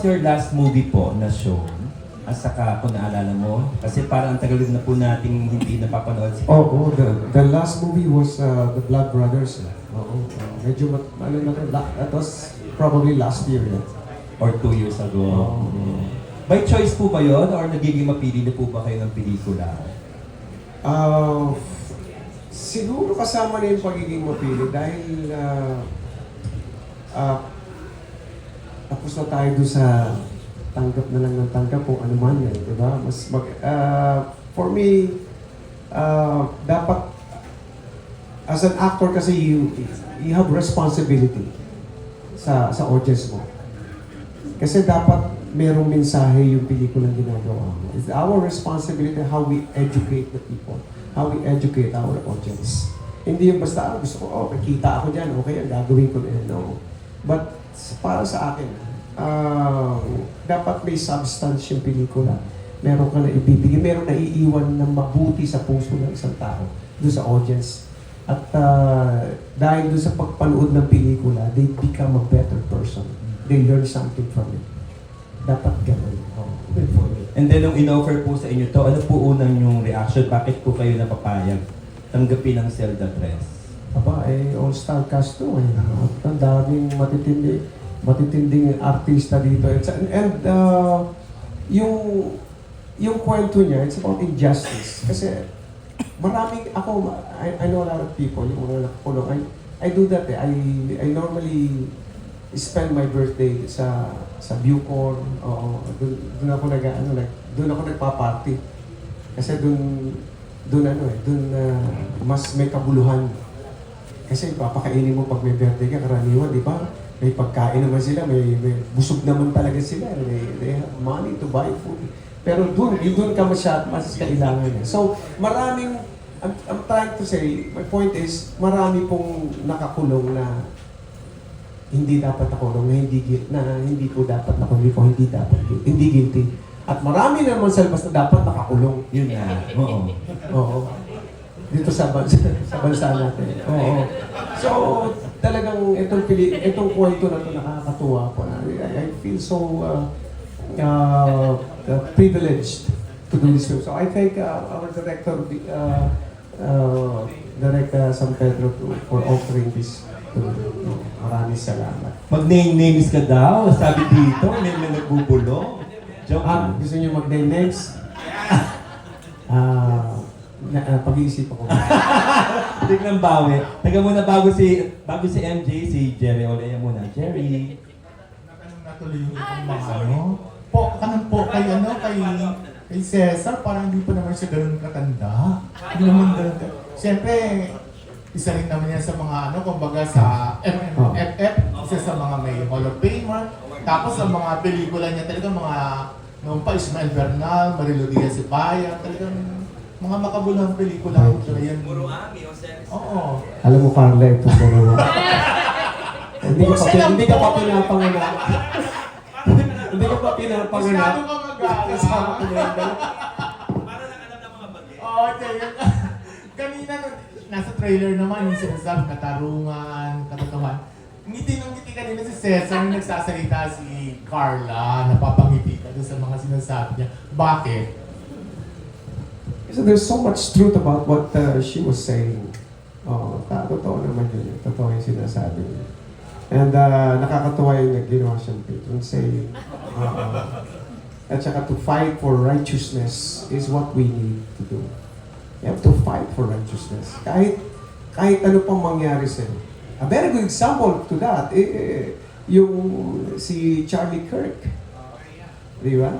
was your last movie po na show? At saka kung naalala mo, kasi parang ang tagal na po nating hindi napapanood si Oh, oh the, the last movie was uh, The Blood Brothers. eh. Oo, uh, medyo, mat, ano na, la- that was probably last year. Yeah. or two years ago. Oh. Mm. By choice po ba yun? Or nagiging mapili na po ba kayo ng pelikula? Uh, siguro kasama na yung pagiging mapili dahil uh, uh, tapos na tayo doon sa tanggap na lang ng tanggap kung ano man yan, di ba? Mas mag, uh, for me, uh, dapat as an actor kasi you you have responsibility sa sa audience mo. Kasi dapat merong mensahe yung pelikulang ginagawa mo. It's our responsibility how we educate the people, how we educate our audience. Hindi yung basta, ah, gusto ko, oh, nakita ako dyan, okay, gagawin ko na yan. No. But para sa akin, ah, dapat may substance yung pelikula. Meron ka na ibibigay, meron na iiwan na mabuti sa puso ng isang tao, doon sa audience. At ah, dahil doon sa pagpanood ng pelikula, they become a better person. They learn something from it. Dapat ganun. Oh, for me. And then nung in-offer po sa inyo to, ano po unang yung reaction? Bakit po kayo napapayag tanggapin ang Zelda dress? Aba, eh, all-star cast to eh. At ang daming matitindi, matitinding artista dito. It's, and uh, yung, yung kwento niya, it's about injustice. Kasi maraming, ako, I, I know a lot of people, yung mga nakakulong, I, I do that eh. I, I normally spend my birthday sa sa Bucor. Oo, doon, doon ako nag ano, nag, doon ako nagpa-party. Kasi doon doon ano eh, doon uh, mas may kabuluhan. Kasi papakainin mo pag may birthday ka, karaniwan, di ba? May pagkain naman sila, may, may busog naman talaga sila. They, they have money to buy food. Pero doon, yun doon ka masyad, mas kailangan eh. So, maraming, I'm, I'm trying to say, my point is, marami pong nakakulong na hindi dapat nakulong, na hindi, na hindi po dapat nakulong, po hindi dapat, hindi guilty. At marami naman sa labas na dapat nakakulong. Yun na. Oo. Oo. Dito sa bansa, sa bansa natin. Oo. So, talagang itong pili, itong kwento na to nakakatuwa po. I, I feel so uh, uh, uh, privileged to do this film. So I thank uh, our director, uh, uh, Director San Pedro to, for offering this to me. Maraming salamat. Mag-name names ka daw. Sabi dito, may may nagbubulong. Joke Ah, gusto niyo mag-name names? Ah, na, uh, pag-iisip ako. Tignan bawi. Taga muna bago si bago si MJ, si Jerry Olea muna. Jerry. Natanong na tuloy yung ibang mga ano. Po, kanang po kay ano, kay, kay Cesar, parang hindi pa naman siya ganun katanda. Hindi naman ganun. Siyempre, isa rin naman yan sa mga ano, kumbaga sa MMFF, isa sa mga may Hall of Famer. Tapos ang mga pelikula niya talaga mga noong pa Ismael Bernal, Marilu Diaz Ibaya, talagang mga makabuluhang pelikula. Talaga yan. Oo. Alam mo, Carla, ito dalawa. hindi ka pa, lang hindi ka pa po. pinapanganak. hindi ka pa pinapanganak. Masyado ka mag-aala. Kasama ko na yung dalawa. Oo, okay. Kanina, nasa trailer naman yung sinasabi, katarungan, katotohan. Ngiti ng ngiti kanina si Cesar yung nagsasalita si Carla, napapangiti ka doon sa mga sinasabi niya. Bakit? So there's so much truth about what uh, she was saying. Oh, ta totoo naman yun. Totoo yung sinasabi niya. And uh, nakakatuwa yung ginawa siyang Pedro. Say, uh, at saka to fight for righteousness is what we need to do. You have to fight for righteousness. Kahit kahit ano pang mangyari sa'yo. A very good example to that, eh, eh, yung si Charlie Kirk. Di ba?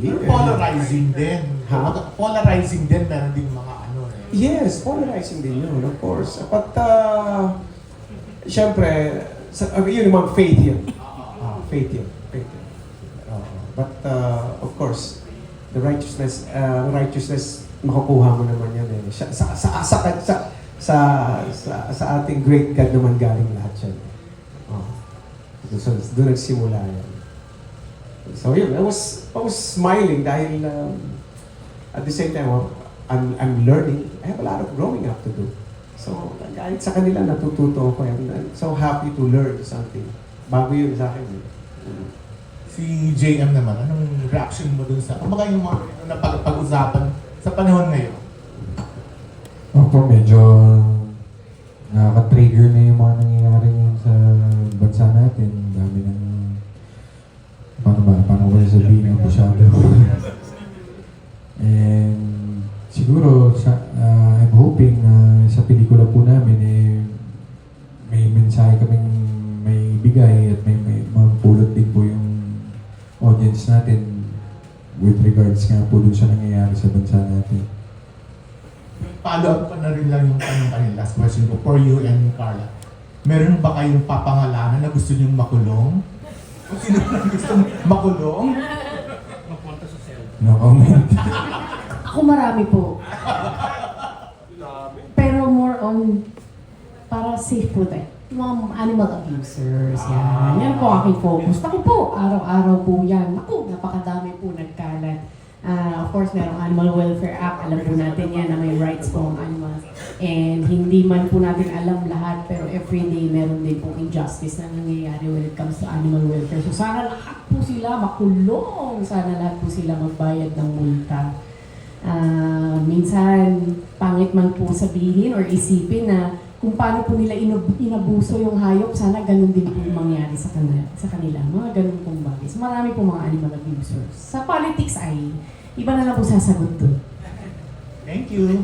Pero polarizing din. Ha? Polarizing din, meron din mga ano eh. Yes, polarizing din yun, of course. But, uh, syempre, sa, uh, yun naman, faith yun. Ah, faith yun. Faith yun. Uh, but, uh, of course, the righteousness, uh, righteousness, makukuha mo naman yan eh. Sa, sa, sa, sa, sa, sa, sa, sa ating great God naman galing lahat yan. Oh. So, doon nagsimula yan. So yun, I was, I was smiling dahil um, at the same time, I'm, I'm learning. I have a lot of growing up to do. So, kahit sa kanila natututo ako. I'm, I'm so happy to learn something. Bago yun sa akin. eh. Mm. Si JM naman, anong reaction mo dun sa, kumbaga yung mga napag- pag-usapan sa panahon ngayon? Opo, medyo nakaka-trigger na yung mga nangyayari ngayon sa bansa natin. Ang Dami ng, paano ba, paano ko sabihin ng masyado. And siguro, sa, ah, I'm hoping na sa pelikula po namin, eh, may mensahe kaming may bigay at may, may mapulot din po yung audience natin with regards nga po dun sa nangyayari sa bansa natin. Follow up ko na rin lang yung tanong kanina, last question ko, for you and Carla. Meron ba kayong papangalanan na gusto niyong makulong? Kung sino na gusto makulong? No comment. Ako marami po. Pero more on, para safe po tayo. Mga animal abusers, yan. Yan po aking focus. Ako po, araw-araw po yan. Ako, napakadami po nagkalat. Ah, of course, merong Animal Welfare Act. Alam po natin yan na may rights po ang animals. And hindi man po natin alam lahat, pero everyday meron din pong injustice na nangyayari when it comes to animal welfare. So sana lahat po sila makulong. Sana lahat po sila magbayad ng multa. Ah, minsan, pangit man po sabihin or isipin na kung paano po nila inab- inabuso yung hayop, sana ganun din po yung mangyari sa kanila. Sa kanila. Mga ganun pong bagay. So marami po mga animal abusers. Sa politics ay, iba na lang po sasagot doon. Thank you.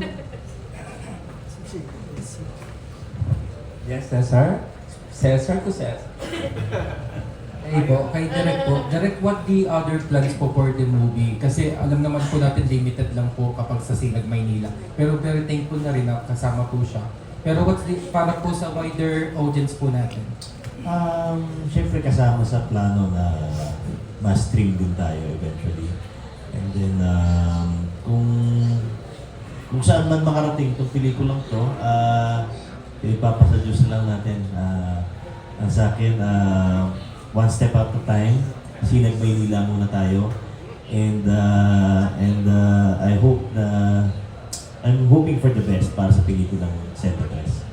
Yes, Cesar? Cesar ko Cesar. Hey po, kay Direk po. Direk, what the other plans po for the movie? Kasi alam naman po natin limited lang po kapag sa Sinag, Maynila. Pero very thankful na rin na kasama po siya. Pero what's the, para po sa wider audience po natin? Um, Siyempre kasama sa plano na ma-stream din tayo eventually. And then, um, kung kung saan man makarating itong pelikulang to, ah ipapasa Diyos lang natin. Ang sa akin, ah, one step at a time. Sinag Maynila muna tayo. And uh, and uh, I hope na I'm hoping for the best para sa pelikulang Santa Cruz.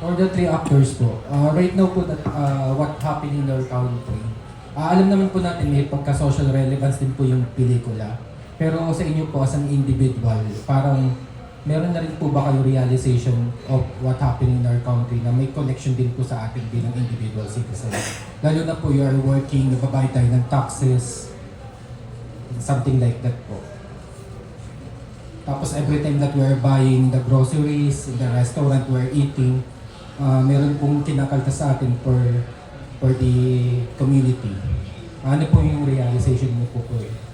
For the three actors po, uh, right now po that uh, what happening in our country, uh, alam naman po natin may pagka-social relevance din po yung pelikula. Pero sa inyo po as an individual, parang meron na rin po ba kayo realization of what happening in our country na may connection din po sa atin bilang individual citizen? Lalo na po you are working, nagbabayad tayo ng taxes, something like that po. Tapos every time that we're buying the groceries, in the restaurant we're eating, uh, meron pong kinakalta sa atin for for the community. Ano po yung realization mo po po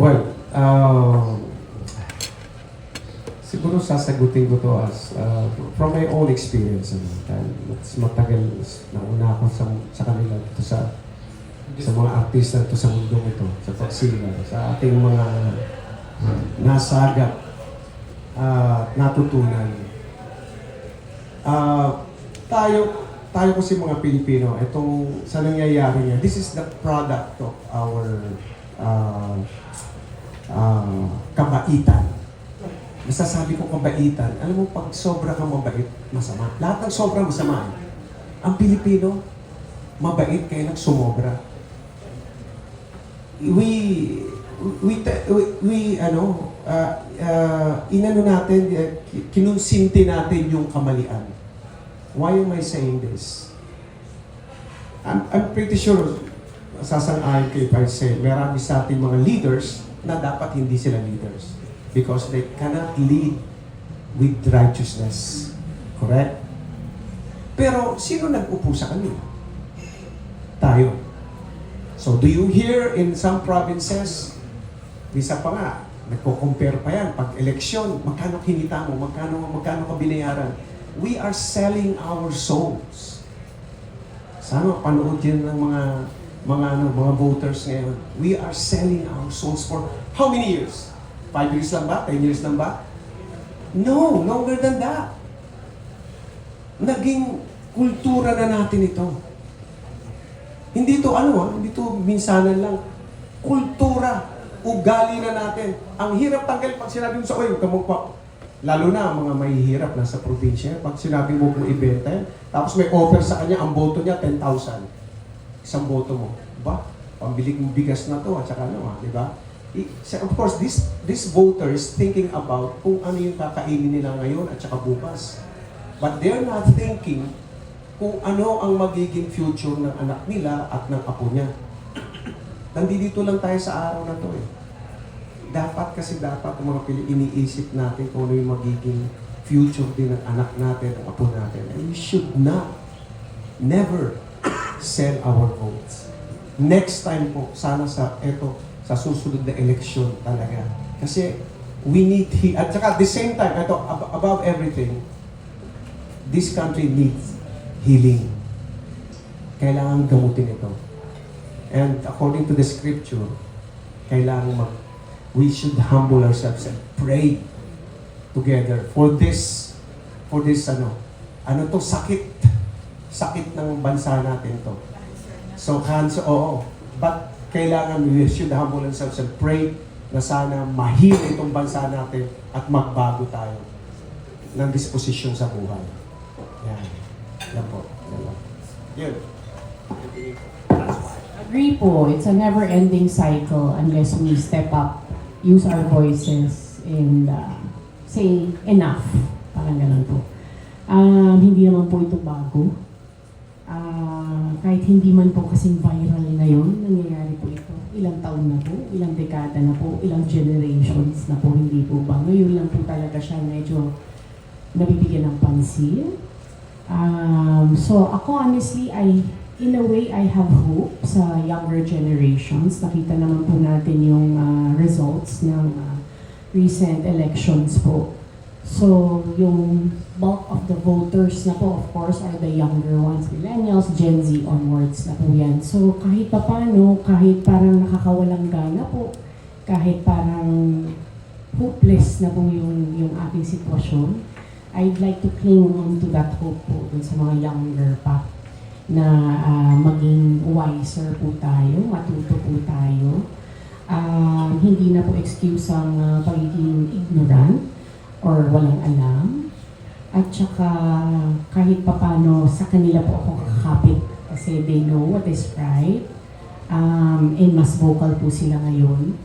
well, um, siguro sasagutin ko to as uh, from my own experience. Ano, mas matagal nauna ako sa, sa kanila dito sa sa mga artista to sa mundong ito, sa pagsila, sa ating mga nasagat at natutunan. Ah, tayo tayo kasi mga Pilipino, itong sa nangyayari niya, this is the product of our uh, uh, kabaitan. Masasabi ko kabaitan, alam mo, pag sobra kang mabait, masama. Lahat ng sobra masama. eh. Ang Pilipino, mabait kaya nagsumobra. We, we, we, we ano, uh, uh, inano natin, uh, kinunsinti natin yung kamalian. Why am I saying this? I'm, I'm pretty sure, sasang-ayon if I say, marami sa ating mga leaders na dapat hindi sila leaders. Because they cannot lead with righteousness. Correct? Pero, sino nag-upo sa kanila? Tayo. So, do you hear in some provinces, isa pa nga, nagko-compare pa yan, pag eleksyon, magkano kinita mo, magkano, magkano ka binayaran? We are selling our souls. Sana panood yan ng mga mga ano, mga voters ngayon. We are selling our souls for how many years? Five years lang ba? Ten years lang ba? No, longer than that. Naging kultura na natin ito. Hindi to ano, ah, hindi to minsanan lang. Kultura, ugali na natin. Ang hirap tanggal pag sinabi mo sa, oy, huwag ka magpa, Lalo na ang mga mahihirap na sa probinsya. Pag sinabi mo kung ibenta tapos may offer sa kanya, ang boto niya 10,000. Isang boto mo. Ba? Pambili kong bigas na to at saka ano, ah, di ba? I- so, Of course, this this voters thinking about kung ano yung kakainin nila ngayon at saka bukas. But they're not thinking kung ano ang magiging future ng anak nila at ng apo niya. Nandito lang tayo sa araw na to eh. Dapat kasi dapat ang mga pili iniisip natin kung ano yung magiging future din ng anak natin, ng apo natin. And we should not, never sell our votes. Next time po, sana sa eto, sa susunod na eleksyon talaga. Kasi we need, he, at saka at the same time, ito, ab- above everything, this country needs healing. Kailangan gamutin ito. And according to the scripture, kailangan mag, we should humble ourselves and pray together for this, for this ano, ano to, sakit. Sakit ng bansa natin to. So, cancer, oo. But kailangan we should humble ourselves and pray na sana mahil itong bansa natin at magbago tayo ng disposisyon sa buhay. Yan. Yan po. Yan. Yun. Agree po, it's a never-ending cycle unless we step up, use our voices, and uh, say enough. Parang ganun po. Um, hindi naman po ito bago. Ah, kahit hindi man po kasing viral ngayon, nangyayari po ito. Ilang taon na po, ilang dekada na po, ilang generations na po, hindi po ba. Ngayon lang po talaga siya medyo nabibigyan ng pansin. Um, so ako honestly, I, in a way, I have hope sa younger generations. Nakita naman po natin yung ah, results ng ah, recent elections po. So, yung bulk of the voters na po, of course, are the younger ones, millennials, Gen Z onwards na po yan. So, kahit papano, kahit parang nakakawalang gana po, kahit parang hopeless na po yung, yung ating sitwasyon, I'd like to cling on to that hope po dun sa mga younger pa na ah, maging wiser po tayo, matuto po tayo. Ah, hindi na po excuse ang ah, pagiging ignorant or walang alam. At saka kahit papano sa kanila po ako kakapit kasi they know what is right. Um, and mas vocal po sila ngayon.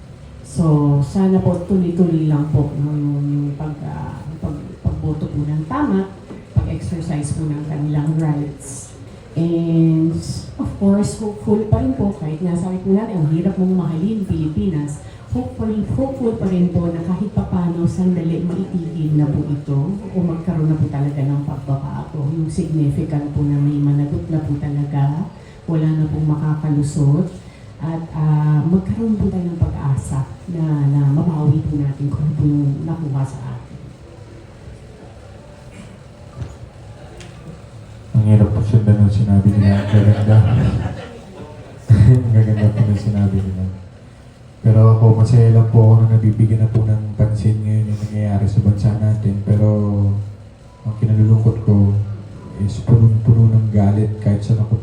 So, sana po tuloy-tuloy lang po no, yung, yung pag, ah, pag, pagboto po ng tama, pag-exercise po ng kanilang rights. And of course, hopeful pa rin po, kahit nga sabi po natin, ang hirap mong mahalin Pilipinas, hopeful, hopeful pa rin po na kahit papano sandali maitigil na po ito o magkaroon na po talaga ng pagbabago. Yung significant po na may managot na po talaga, wala na pong makakalusot at ah, magkaroon po tayo ng pag-asa na, na mabawi po natin kung ano po yung nakuha sa atin. Ang hirap po ng sinabi nila. Ang gaganda. Ang gaganda po ng sinabi nila. Pero ako, masaya lang po ako na nabibigyan na po ng pansin ngayon yung nangyayari sa bansa natin. Pero ang kinalulungkot ko is punong-puno ng galit kahit saan ako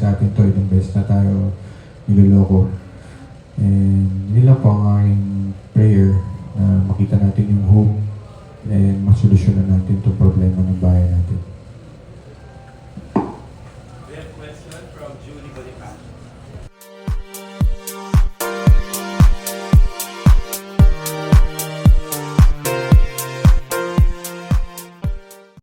sa atin to, ilang beses na tayo niloloko. And yun lang po ang aking prayer na makita natin yung hope and masolusyonan natin itong problema ng bayan natin.